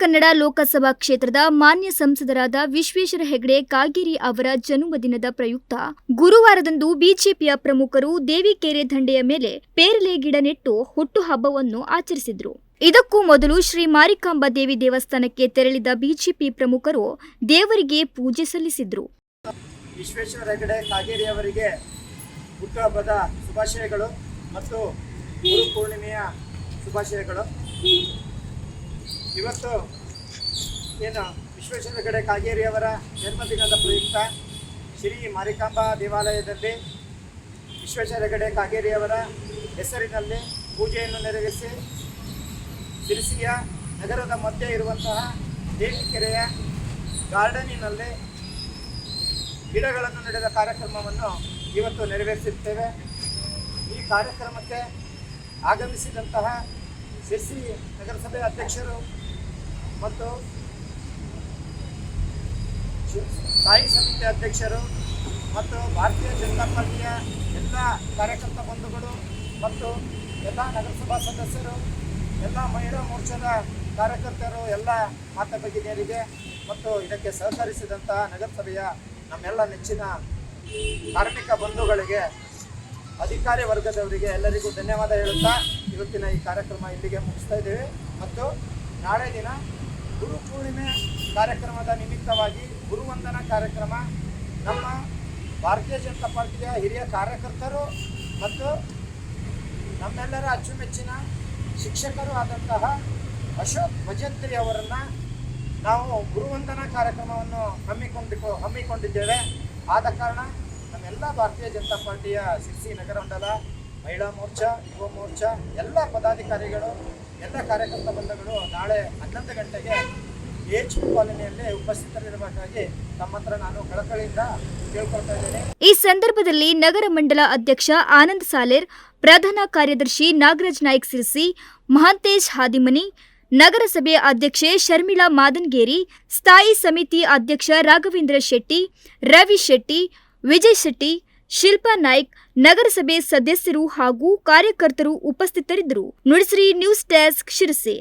ಕನ್ನಡ ಲೋಕಸಭಾ ಕ್ಷೇತ್ರದ ಮಾನ್ಯ ಸಂಸದರಾದ ವಿಶ್ವೇಶ್ವರ ಹೆಗಡೆ ಕಾಗೇರಿ ಅವರ ಜನ್ಮದಿನದ ಪ್ರಯುಕ್ತ. ಗುರುವಾರದಂದು ಬಿಜೆಪಿಯ ಪ್ರಮುಖರು ದೇವಿಕೆರೆ ದಂಡೆಯ ಮೇಲೆ ಪೇರಲೆ ಗಿಡ ನೆಟ್ಟು ಹುಟ್ಟುಹಬ್ಬವನ್ನು ಆಚರಿಸಿದರು. ಇದಕ್ಕೂ ಮೊದಲು ಶ್ರೀ ಮಾರಿಕಾಂಬಾ ದೇವಿ ದೇವಸ್ಥಾನಕ್ಕೆ ತೆರಳಿದ ಬಿಜೆಪಿ ಪ್ರಮುಖರು ದೇವರಿಗೆ ಪೂಜೆ ಸಲ್ಲಿಸಿದ್ರು. ವಿಶ್ವೇಶ್ವರ ಹೆಗಡೆ ಕಾಗೇರಿ ಅವರಿಗೆ ಹುಟ್ಟುಹಬ್ಬದ ಶುಭಾಶಯಗಳು ಮತ್ತು ಗುರು ಶುಭಾಶಯಗಳು. ಇವತ್ತು ಏನು ವಿಶ್ವೇಶ್ವರ ಹೆಗಡೆ ಕಾಗೇರಿಯವರ ಜನ್ಮದಿನದ ಪ್ರಯುಕ್ತ ಶ್ರೀ ಮಾರಿಕಾಂಬಾ ದೇವಾಲಯದಲ್ಲಿ ವಿಶ್ವೇಶ್ವರ ಹೆಗಡೆ ಕಾಗೇರಿಯವರ ಹೆಸರಿನಲ್ಲಿ ಪೂಜೆಯನ್ನು ನೆರವೇರಿಸಿ ಸಿರಿಸಿಯ ನಗರದ ಮಧ್ಯೆ ಇರುವಂತಹ ದೇವಿಕೆರೆಯ ಗಾರ್ಡನಿನಲ್ಲಿ ಗಿಡಗಳನ್ನು ನಡೆದ ಕಾರ್ಯಕ್ರಮವನ್ನು ಇವತ್ತು ನೆರವೇರಿಸುತ್ತೇವೆ. ಈ ಕಾರ್ಯಕ್ರಮಕ್ಕೆ ಆಗಮಿಸಿದಂತಹ ಸಿರ್ಸಿ ನಗರಸಭೆ ಅಧ್ಯಕ್ಷರು ಮತ್ತು ಸ್ಥಾಯಿ ಸಮಿತಿ ಅಧ್ಯಕ್ಷರು ಮತ್ತು ಭಾರತೀಯ ಜನತಾ ಪಾರ್ಟಿಯ ಎಲ್ಲ ಕಾರ್ಯಕರ್ತ ಬಂಧುಗಳು ಮತ್ತು ಎಲ್ಲ ನಗರಸಭಾ ಸದಸ್ಯರು, ಎಲ್ಲ ಮಹಿಳಾ ಮೋರ್ಚಾದ ಕಾರ್ಯಕರ್ತರು, ಎಲ್ಲ ಮಾತ ಭಗಿನಿಯರಿಗೆ ಮತ್ತು ಇದಕ್ಕೆ ಸಹಕರಿಸಿದಂತಹ ನಗರಸಭೆಯ ನಮ್ಮೆಲ್ಲ ನೆಚ್ಚಿನ ಕಾರ್ಮಿಕ ಬಂಧುಗಳಿಗೆ, ಅಧಿಕಾರಿ ವರ್ಗದವರಿಗೆ ಎಲ್ಲರಿಗೂ ಧನ್ಯವಾದ ಹೇಳುತ್ತಾ, ಇವತ್ತಿನ ಈ ಕಾರ್ಯಕ್ರಮ ಇಲ್ಲಿಗೆ ಮುಗಿಸ್ತಾ ಇದ್ದೇವೆ. ಮತ್ತು ನಾಳೆ ದಿನ ಗುರು ಪೂರ್ಣಿಮೆ ಕಾರ್ಯಕ್ರಮದ ನಿಮಿತ್ತವಾಗಿ ಗುರುವಂದನಾ ಕಾರ್ಯಕ್ರಮ. ನಮ್ಮ ಭಾರತೀಯ ಜನತಾ ಪಾರ್ಟಿಯ ಹಿರಿಯ ಕಾರ್ಯಕರ್ತರು ಮತ್ತು ನಮ್ಮೆಲ್ಲರ ಅಚ್ಚುಮೆಚ್ಚಿನ ಶಿಕ್ಷಕರು ಆದಂತಹ ಅಶೋಕ್ ಭಜಂತ್ರಿ ಅವರನ್ನು ನಾವು ಗುರುವಂದನಾ ಕಾರ್ಯಕ್ರಮವನ್ನು ಹಮ್ಮಿಕೊಂಡಿಕೊ, ಹಮ್ಮಿಕೊಂಡಿದ್ದೇವೆ. ಆದ ಕಾರಣ ನಮ್ಮೆಲ್ಲ ಭಾರತೀಯ ಜನತಾ ಪಾರ್ಟಿಯ ಸಿರ್ಸಿ ನಗರ ಮಂಡಲ, ಮಹಿಳಾ ಮೋರ್ಚಾ, ಯುವ ಮೋರ್ಚಾ, ಎಲ್ಲ ಪದಾಧಿಕಾರಿಗಳು ಎಲ್ಲ ಕಾರ್ಯಕರ್ತ ಬಂಧುಗಳು ನಾಳೆ ಹನ್ನೊಂದು ಗಂಟೆಗೆ ಎಚ್ ಕಾಲೋನಿಯಲ್ಲಿ ಉಪಸ್ಥಿತರಿರಬೇಕಾಗಿ ತಮ್ಮ ಹತ್ರ ನಾನು ಕಳಕಳಿಯಿಂದ ಇದ್ದೇನೆ. ಈ ಸಂದರ್ಭದಲ್ಲಿ ನಗರ ಮಂಡಲ ಅಧ್ಯಕ್ಷ ಆನಂದ್ ಸಾಲೇರ್, ಪ್ರಧಾನ ಕಾರ್ಯದರ್ಶಿ ನಾಗರಾಜ್ ನಾಯ್ಕ ಸಿರಿಸಿ, ಮಹಾಂತೇಶ್ ಹಾದಿಮನಿ, ನಗರಸಭೆ ಅಧ್ಯಕ್ಷೆ ಶರ್ಮಿಳಾ ಮಾದನ್ಗೇರಿ, ಸ್ಥಾಯಿ ಸಮಿತಿ ಅಧ್ಯಕ್ಷ ರಾಘವೇಂದ್ರ ಶೆಟ್ಟಿ, ರವಿ ಶೆಟ್ಟಿ, ವಿಜಯ್ ಶೆಟ್ಟಿ ಶಿಲ್ಪಾ ನಾಯ್ಕ್ ನಗರಸಭೆ ಸದಸ್ಯರು ಹಾಗೂ ಕಾರ್ಯಕರ್ತರು ಉಪಸ್ಥಿತರಿದ್ದರು. Nudisiri news desk Sirsi.